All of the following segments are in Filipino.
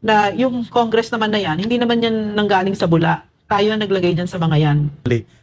na yung Congress naman na yan, hindi naman yan nanggaling sa bula. Tayo ang naglagay dyan sa mga yan.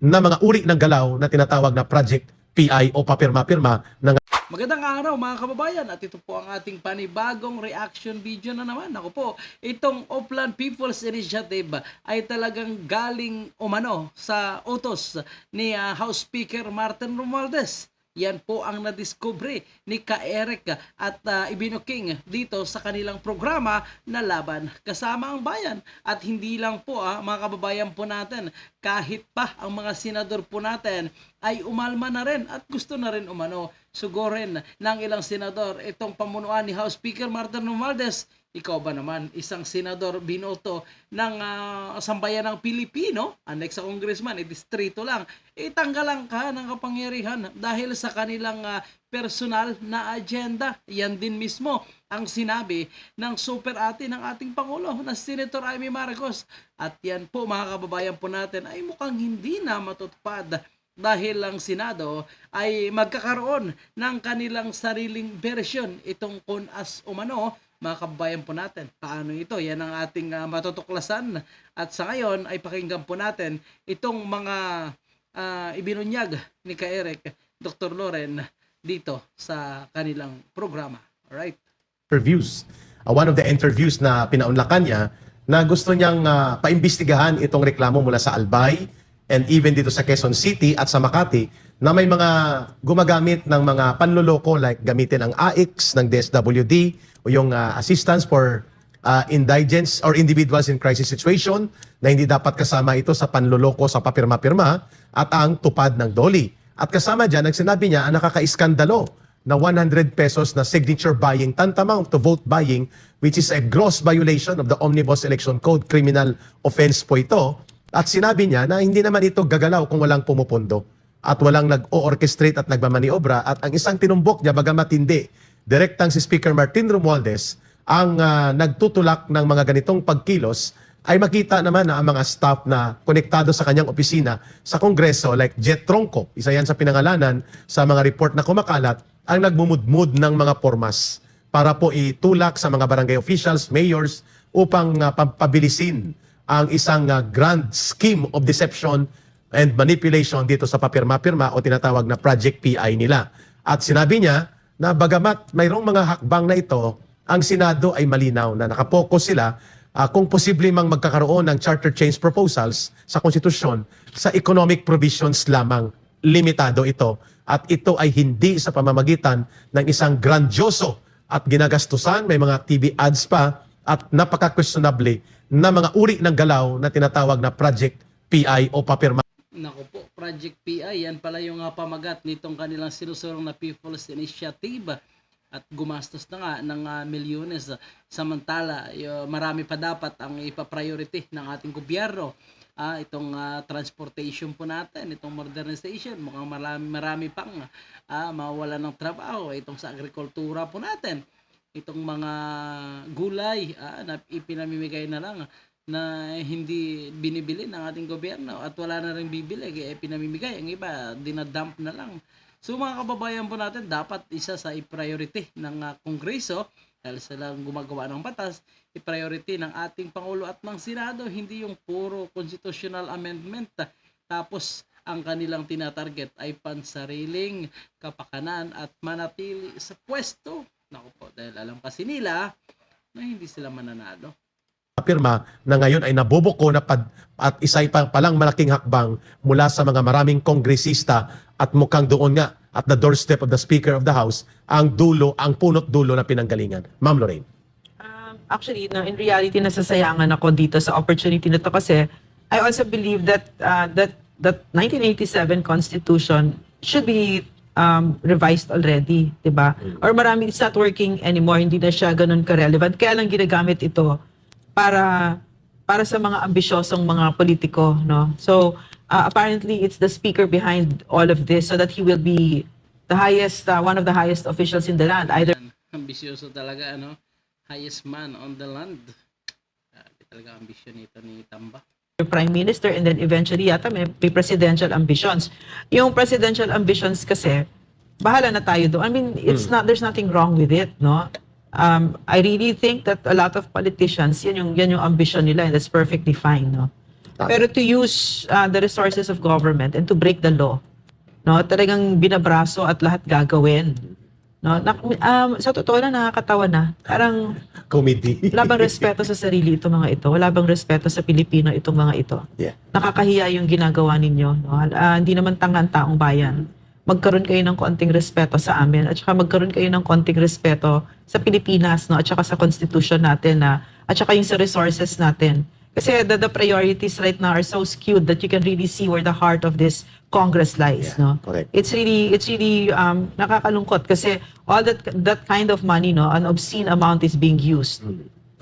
na mga uri ng galaw na tinatawag na Project PI o papirma-pirma ng Magandang araw mga kababayan at ito po ang ating panibagong reaction video na naman. Ako po, itong Oplan People's Initiative ay talagang galing umano sa utos ni ah, House Speaker Martin Romualdez. Yan po ang nadiskubre ni Ka Eric at uh, ibinuking dito sa kanilang programa na laban kasama ang bayan. At hindi lang po ah, mga kababayan po natin, kahit pa ang mga senador po natin ay umalma na rin at gusto na rin umano sugurin ng ilang senador itong pamunuan ni House Speaker Martin Romualdez. Ikaw ba naman, isang senador binoto ng ah, sambayan ng Pilipino, unlike sa congressman, eh, distrito lang, itanggalan ka ng kapangyarihan dahil sa kanilang ah, personal na agenda. Yan din mismo ang sinabi ng super ate ng ating Pangulo na Senator Amy Marcos. At yan po mga kababayan po natin ay mukhang hindi na matutupad dahil ang Senado ay magkakaroon ng kanilang sariling version itong kun as umano mga kababayan po natin. Paano ito? Yan ang ating ah, matutuklasan. At sa ngayon ay pakinggan po natin itong mga ah, ibinunyag ni Ka Eric, Dr. Loren dito sa kanilang programa. Alright? interviews. Uh, one of the interviews na pinaunlakan niya na gusto niyang uh, paimbestigahan itong reklamo mula sa Albay and even dito sa Quezon City at sa Makati na may mga gumagamit ng mga panloloko like gamitin ang AIX ng DSWD o yung uh, assistance for uh, indigents or individuals in crisis situation na hindi dapat kasama ito sa panloloko sa papirma-pirma at ang tupad ng DOLI. At kasama dyan, ang sinabi niya, ang nakakaiskandalo na 100 pesos na signature buying tantamount to vote buying which is a gross violation of the Omnibus Election Code. Criminal offense po ito. At sinabi niya na hindi naman ito gagalaw kung walang pumupundo at walang nag-o-orchestrate at nagmamaniobra. At ang isang tinumbok niya bagamat hindi direktang si Speaker Martin Romualdez ang ah, nagtutulak ng mga ganitong pagkilos ay makita naman na ang mga staff na konektado sa kanyang opisina sa Kongreso like Jet Tronco, isa yan sa pinangalanan sa mga report na kumakalat, ang nagmumudmud ng mga formas para po itulak sa mga barangay officials, mayors, upang uh, pabilisin ang isang uh, grand scheme of deception and manipulation dito sa papirma-pirma o tinatawag na Project PI nila. At sinabi niya na bagamat mayroong mga hakbang na ito, ang Senado ay malinaw na nakapokus sila ah, kung posible mang magkakaroon ng charter change proposals sa konstitusyon sa economic provisions lamang. Limitado ito. At ito ay hindi sa pamamagitan ng isang grandioso at ginagastusan, may mga TV ads pa, at napaka-questionable na mga uri ng galaw na tinatawag na Project PI o papirma Nako po, Project PI, yan pala yung uh, pamagat nitong kanilang sinusurong na People's Initiative at gumastos na nga ng uh, milyones. Samantala, y- marami pa dapat ang ipa-priority ng ating gobyerno. Ah, itong ah, transportation po natin, itong modernization, mukhang marami, marami pang ah, mawala ng trabaho. Itong sa agrikultura po natin, itong mga gulay ah, na ipinamimigay na lang na hindi binibili ng ating gobyerno at wala na rin bibili kaya pinamimigay ang iba dinadump na lang. So mga kababayan po natin dapat isa sa i-priority ng ah, kongreso dahil sila gumagawa ng batas i-priority ng ating pangulo at ng senado hindi yung puro constitutional amendment. Tapos ang kanilang tinatarget ay pansariling kapakanan at manatili sa pwesto. Naku po, dahil alam kasi nila na hindi sila mananalo. Pirma na ngayon ay nabubuko na pad, at isa'y pa, palang malaking hakbang mula sa mga maraming kongresista at mukhang doon nga at the doorstep of the Speaker of the House ang dulo, ang punot dulo na pinanggalingan. Ma'am Lorraine. Um, actually, no, in reality, nasasayangan ako dito sa opportunity na to kasi I also believe that uh, that that 1987 Constitution should be um, revised already, di ba? Or marami, it's not working anymore, hindi na siya ganun ka-relevant. Kaya lang ginagamit ito para para sa mga ambisyosong mga politiko, no? So, uh, apparently, it's the speaker behind all of this so that he will be the highest, uh, one of the highest officials in the land, either ambisyoso talaga, ano? Highest man on the land. Grabe talaga ambisyon nito ni Tamba. prime minister and then eventually yata may, may presidential ambitions. Yung presidential ambitions kasi, bahala na tayo doon. I mean, it's not, there's nothing wrong with it, no? Um, I really think that a lot of politicians, yan yung, yan yung ambition nila and that's perfectly fine, no? Pero to use uh, the resources of government and to break the law, no? Talagang binabraso at lahat gagawin. No? Na, um, sa totoo lang, nakakatawa na. Parang Committee. wala bang respeto sa sarili itong mga ito? Wala bang respeto sa Pilipino itong mga ito? Yeah. Nakakahiya yung ginagawa ninyo. No? Ah, hindi naman tanga ang taong bayan. Magkaroon kayo ng konting respeto sa amin at saka magkaroon kayo ng konting respeto sa Pilipinas no? at saka sa constitution natin na at saka yung sa resources natin. Kasi the, the priorities right now are so skewed that you can really see where the heart of this Congress lies. Yeah, no? correct. It's really it's really um, nakakalungkot kasi all that that kind of money no an obscene amount is being used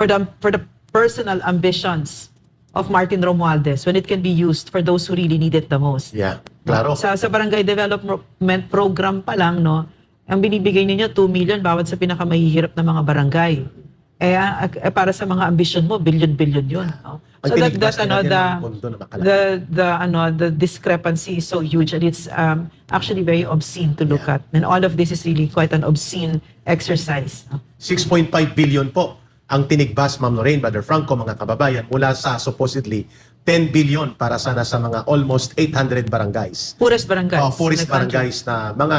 for the for the personal ambitions of Martin Romualdez when it can be used for those who really need it the most. Yeah, klaro. Sa sa barangay development program pa lang no, ang binibigay ninyo 2 million bawat sa pinakamahihirap na mga barangay. Eh, ah, eh, para sa mga ambition mo, billion-billion yun. No? So that, that, ano, the, the, the, ano, the discrepancy is so huge and it's um, actually very obscene to look Yeah. at. And all of this is really quite an obscene exercise. No? 6.5 billion po ang tinigbas, Ma'am Lorraine, Brother Franco, mga kababayan, mula sa supposedly 10 billion para sana sa mga almost 800 barangays. Purest barangays. Oh, forest Nag-contribute. barangays na mga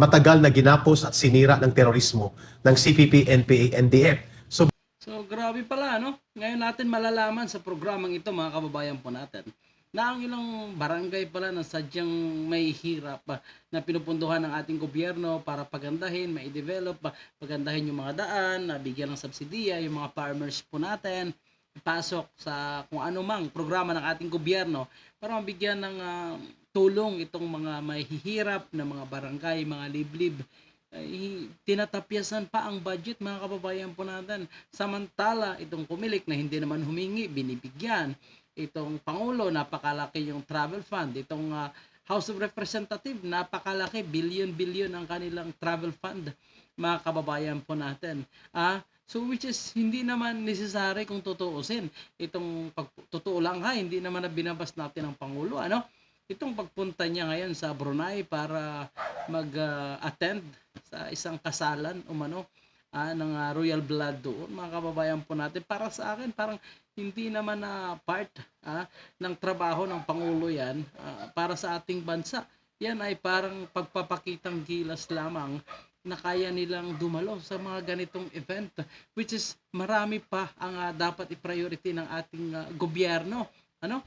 matagal na ginapos at sinira ng terorismo ng CPP, NPA, NDF. So So grabe pala no. Ngayon natin malalaman sa programang ito mga kababayan po natin na ang ilang barangay pala na sadyang may hirap ah, na pinupunduhan ng ating gobyerno para pagandahin, mai-develop, ah, pagandahin yung mga daan, ah, bigyan ng subsidiya yung mga farmers po natin, ipasok sa kung ano mang programa ng ating gobyerno para mabigyan ng ah, tulong itong mga mahihirap na mga barangay, mga liblib ay tinatapyasan pa ang budget mga kababayan po natin. Samantala, itong kumilik na hindi naman humingi, binibigyan. Itong Pangulo, napakalaki yung travel fund. Itong ah, House of Representative, napakalaki, billion-billion ang kanilang travel fund mga kababayan po natin. Ah, so which is hindi naman necessary kung tutuusin. Itong pag, totoo lang ha, hindi naman na binabas natin ng Pangulo, ano? Itong pagpunta niya ngayon sa Brunei para mag-attend sa isang kasalan umano ah, ng ah, royal blood doon mga kababayan po natin. Para sa akin parang hindi naman na part ah, ng trabaho ng pangulo yan. Ah, para sa ating bansa yan ay parang pagpapakitang gilas lamang na kaya nilang dumalo sa mga ganitong event which is marami pa ang ah, dapat i-priority ng ating ah, gobyerno. Ano?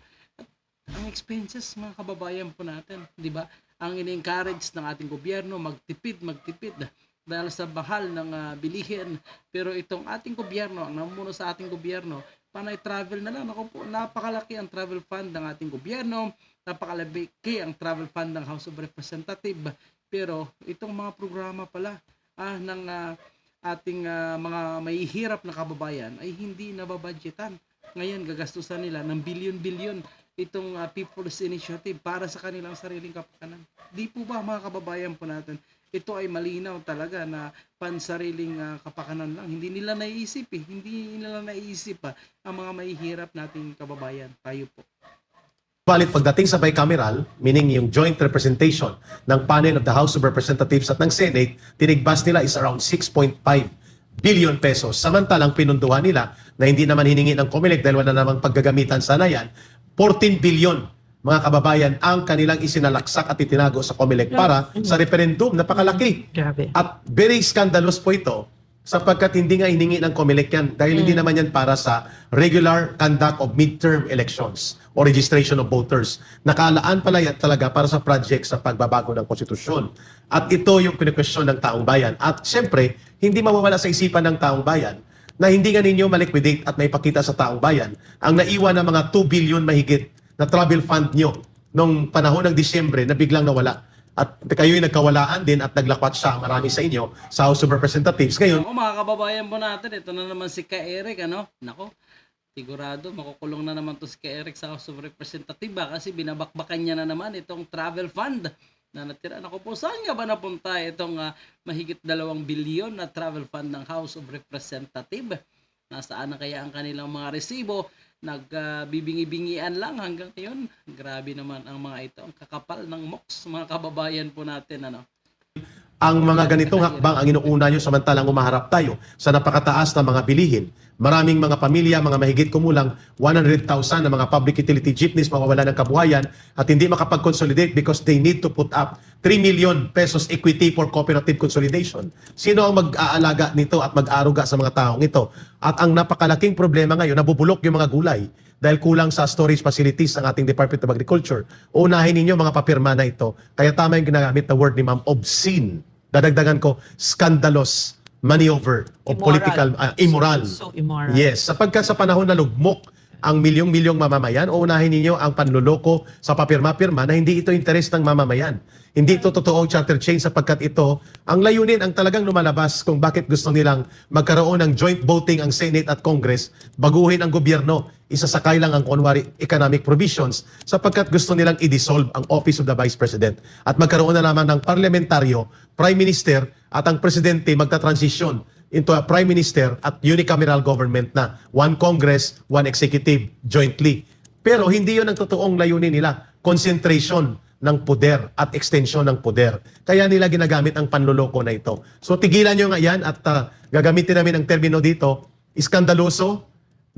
Ang expenses mga kababayan po natin, 'di ba? Ang ini-encourage ng ating gobyerno magtipid, magtipid dahil sa bahal ng ah, bilihin. Pero itong ating gobyerno, ang namuno sa ating gobyerno, panay travel na lang. Ako po, napakalaki ang travel fund ng ating gobyerno, napakalaki ang travel fund ng House of Representative. Pero itong mga programa pala ah, ng ah, ating ah, mga mahihirap na kababayan ay hindi nababudgetan. Ngayon, gagastusan nila ng bilyon-bilyon itong uh, People's Initiative para sa kanilang sariling kapakanan. Di po ba mga kababayan po natin, ito ay malinaw talaga na pansariling uh, kapakanan lang. Hindi nila naiisip eh. Hindi nila naiisip pa ang mga mahihirap nating kababayan. Tayo po. Balit pagdating sa bicameral, meaning yung joint representation ng panel of the House of Representatives at ng Senate, tinigbas nila is around 6.5 billion pesos. Samantalang pinunduhan nila na hindi naman hiningi ng COMELEC dahil wala namang paggagamitan sana yan, 14 billion mga kababayan ang kanilang isinalaksak at itinago sa COMELEC para sa referendum. Napakalaki. Grabe. At very scandalous po ito sapagkat hindi nga hiningi ng COMELEC yan dahil hindi naman yan para sa regular conduct of midterm elections o registration of voters. Nakalaan pala yan talaga para sa project sa pagbabago ng konstitusyon. At ito yung kinikwestiyon ng taong bayan. At siyempre, hindi mawawala sa isipan ng taong bayan na hindi nga ninyo maliquidate at may pakita sa taong bayan ang naiwan ng mga 2 billion mahigit na travel fund nyo nung panahon ng Disyembre na biglang nawala. At kayo'y nagkawalaan din at naglakwat siya marami sa inyo sa House of Representatives. Ngayon, Ako mga kababayan po natin, ito na naman si Ka Eric, ano? Nako, sigurado makukulong na naman to si Ka Eric sa House of Representative ba? kasi binabakbakan niya na naman itong travel fund na natira. Nako po, saan nga ba napunta itong ah, mahigit dalawang bilyon na travel fund ng House of Representative? Nasaan na kaya ang kanilang mga resibo? Nagbibingi-bingian lang hanggang ngayon. Grabe naman ang mga ito. Ang kakapal ng MOX, mga kababayan po natin. Ano? ang mga ganitong hakbang ang inuuna nyo samantalang umaharap tayo sa napakataas na mga bilihin. Maraming mga pamilya, mga mahigit kumulang 100,000 na mga public utility jeepneys mawawala ng kabuhayan at hindi makapag-consolidate because they need to put up 3 million pesos equity for cooperative consolidation. Sino ang mag-aalaga nito at mag-aruga sa mga taong ito? At ang napakalaking problema ngayon, nabubulok yung mga gulay dahil kulang sa storage facilities ng ating Department of Agriculture. Unahin ninyo mga papirma na ito. Kaya tama yung ginagamit na word ni Ma'am, obscene. Dadagdagan ko, scandalous maneuver o Immoral. political, ah, immoral. So, so immoral. Yes, sapagkat sa panahon na lugmok ang milyong-milyong mamamayan, unahin ninyo ang panluloko sa papirma-pirma na hindi ito interes ng mamamayan. Hindi ito totoong charter change sapagkat ito ang layunin ang talagang lumalabas kung bakit gusto nilang magkaroon ng joint voting ang Senate at Congress, baguhin ang gobyerno, isasakay lang ang kunwari economic provisions sapagkat gusto nilang i-dissolve ang Office of the Vice President at magkaroon na naman ng parlamentaryo, Prime Minister at ang Presidente magta-transition into a Prime Minister at unicameral government na one Congress, one Executive jointly. Pero hindi yun ang totoong layunin nila. Concentration ng poder at extension ng poder. Kaya nila ginagamit ang panluloko na ito. So tigilan nyo nga yan at ah, gagamitin namin ang termino dito, iskandaloso,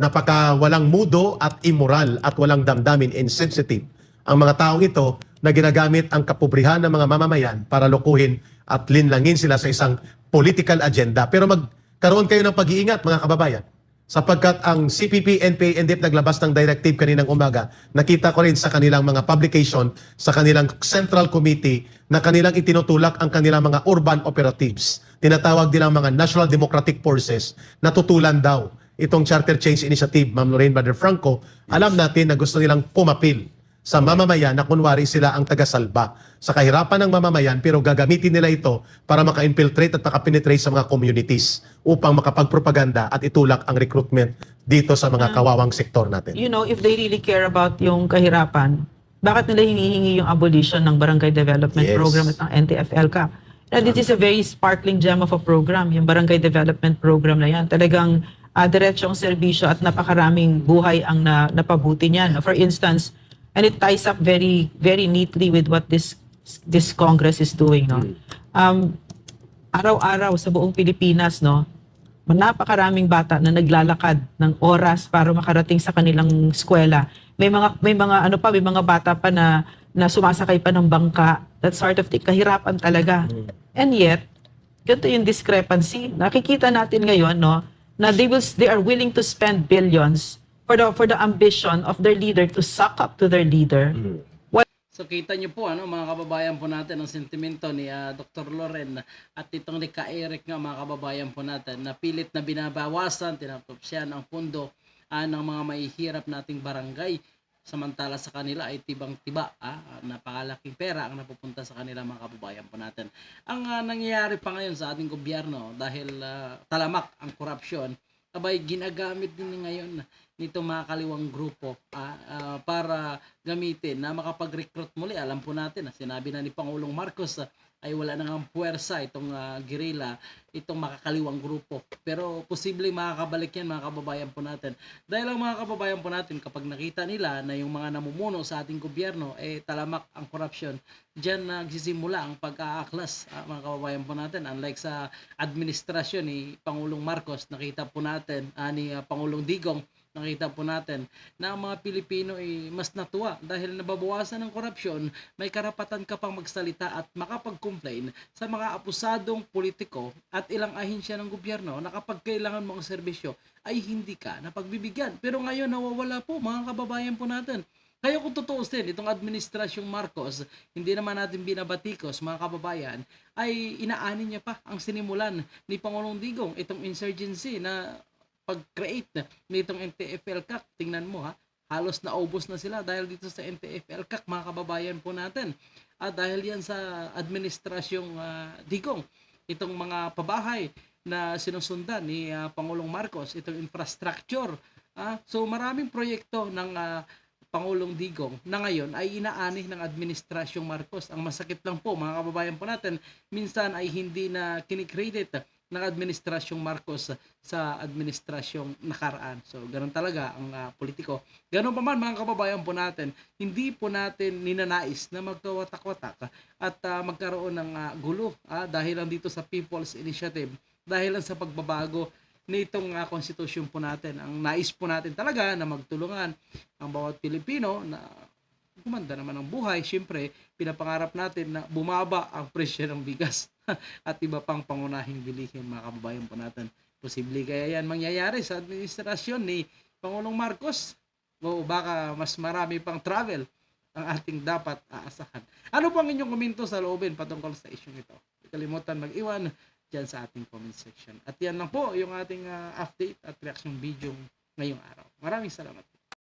napaka walang mudo at immoral at walang damdamin, insensitive. Ang mga taong ito na ginagamit ang kapobrihan ng mga mamamayan para lokohin at linlangin sila sa isang political agenda. Pero magkaroon kayo ng pag-iingat mga kababayan. Sapagkat ang CPP, NPA, NDF naglabas ng directive kaninang umaga, nakita ko rin sa kanilang mga publication, sa kanilang Central Committee, na kanilang itinutulak ang kanilang mga urban operatives. Tinatawag din ang mga National Democratic Forces na tutulan daw itong Charter Change Initiative, Ma'am Lorraine Bader Franco. Alam natin na gusto nilang pumapil sa mamamayan na kunwari sila ang tagasalba sa kahirapan ng mamamayan pero gagamitin nila ito para maka-infiltrate at maka-penetrate sa mga communities upang makapagpropaganda at itulak ang recruitment dito sa mga kawawang sektor natin. You know, if they really care about yung kahirapan, bakit nila hinihingi yung abolition ng Barangay Development Yes. Program at ng NTFL ka? And this is a very sparkling gem of a program, yung Barangay Development Program na yan. Talagang uh, diretsyong serbisyo at napakaraming buhay ang na, napabuti niyan. For instance, and it ties up very very neatly with what this this Congress is doing, no? Um, araw-araw sa buong Pilipinas, no? napakaraming bata na naglalakad ng oras para makarating sa kanilang eskwela. May mga may mga ano pa, may mga bata pa na na sumasakay pa ng bangka. That sort of thing. Kahirapan talaga. And yet, ganito yung discrepancy. Nakikita natin ngayon, no, na they will they are willing to spend billions for the for the ambition of their leader to suck up to their leader. So kita niyo po ano mga kababayan po natin ang sentimento ni ah, Dr. Loren at itong ni Ka Eric nga mga kababayan po natin na pilit na binabawasan, tinatopsyan ang pundo ah, ng mga mahihirap nating barangay samantala sa kanila ay tibang-tiba ah, napakalaking pera ang napupunta sa kanila mga kababayan po natin. Ang ah, nangyayari pa ngayon sa ating gobyerno dahil ah, talamak ang korupsyon abay ginagamit din ngayon nito mga kaliwang grupo ah, ah, para gamitin na makapag-recruit muli. Alam po natin na sinabi na ni Pangulong Marcos ah, ay wala nang puwersa itong ah, guerrilla, itong makakaliwang grupo. Pero posible makakabalik yan mga kababayan po natin. Dahil ang mga kababayan po natin kapag nakita nila na yung mga namumuno sa ating gobyerno eh talamak ang corruption, diyan nagsisimula ang pag-aaklas ah, mga kababayan po natin. Unlike sa administrasyon ni Pangulong Marcos, nakita po natin ah, ni ah, Pangulong Digong nakita po natin na ang mga Pilipino ay mas natuwa dahil nababawasan ng korupsyon, may karapatan ka pang magsalita at makapag-complain sa mga apusadong politiko at ilang ahensya ng gobyerno na kapag kailangan mo ang serbisyo ay hindi ka napagbibigyan. Pero ngayon nawawala po mga kababayan po natin. Kaya kung totoo din, itong administrasyong Marcos, hindi naman natin binabatikos mga kababayan, ay inaani niya pa ang sinimulan ni Pangulong Digong, itong insurgency na pag-create nitong NTFL CAC. Tingnan mo ha, halos naubos na sila dahil dito sa NTFL CAC mga kababayan po natin. At dahil yan sa administrasyong ah, Digong, itong mga pabahay na sinusundan ni ah, Pangulong Marcos, itong infrastructure. ah, so maraming proyekto ng ah, Pangulong Digong na ngayon ay inaani ng administrasyong Marcos. Ang masakit lang po mga kababayan po natin, minsan ay hindi na kinikredit ng administrasyong Marcos sa administrasyong nakaraan. So, ganun talaga ang ah, politiko. Ganun pa man mga kababayan po natin, hindi po natin ninanais na magkawatak-watak at ah, magkaroon ng ah, gulo ah, dahil lang dito sa People's Initiative, dahil lang sa pagbabago nitong uh, konstitusyon po natin. Ang nais po natin talaga na magtulungan ang bawat Pilipino na gumanda naman ang buhay. Siyempre, pinapangarap natin na bumaba ang presyo ng bigas at iba pang pangunahing bilihin mga kababayan po natin. Posible kaya yan mangyayari sa administrasyon ni Pangulong Marcos o baka mas marami pang travel ang ating dapat aasahan. Ano po ang inyong komento sa loobin patungkol sa isyong ito? Huwag kalimutan mag-iwan dyan sa ating comment section. At yan lang po yung ating ah, update at reaction video ngayong araw. Maraming salamat.